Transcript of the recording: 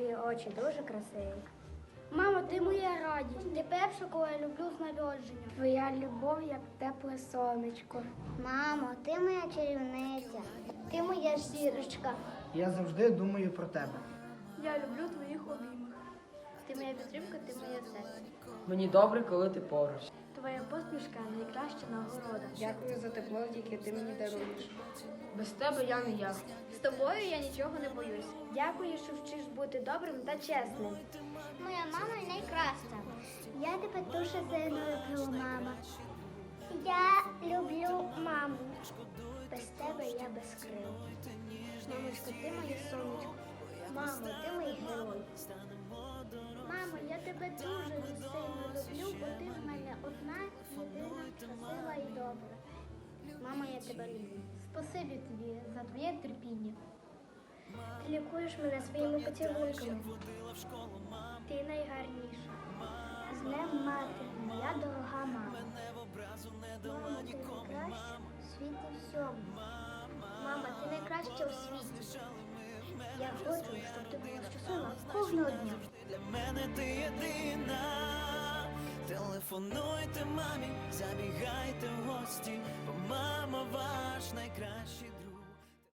твої очі дуже красиві. Мамо, ти моя радість. Ти перша, кого я люблю з народження. Твоя любов, як тепле сонечко. Мамо, ти моя чарівниця. Ти моя зірочка. Я завжди думаю про тебе. Я люблю твоїх обіймах. Ти моя підтримка, ти моє серце. Мені добре, коли ти поруч. Твоя посмішка найкраща нагорода. Дякую за тепло, яке ти мені даруєш. Без тебе я не я. З тобою я нічого не боюсь. Дякую, що вчиш бути добрим та чесним. Моя мама найкраща. Я тебе дуже сильно люблю, мама. Я люблю маму. Без тебе я без крил. Мамочка, ти моє сонечко. Мамо, ти мій герой. Мамо, я тебе дуже добра. Мама, я тебе люблю. Спасибі тобі за твоє терпіння. Ти лікуєш мене своїми поцілунками. Ти найгарніша. З днем мати, моя дорога мама. Мама, ти найкраща у світі всьому. Мама, ти найкраща у світі. Я хочу, щоб ти була щаслива кожного дня. Для мене ти єдина. Телефонуйте мамі, забігайте в гості, бо мама ваш найкращий друг.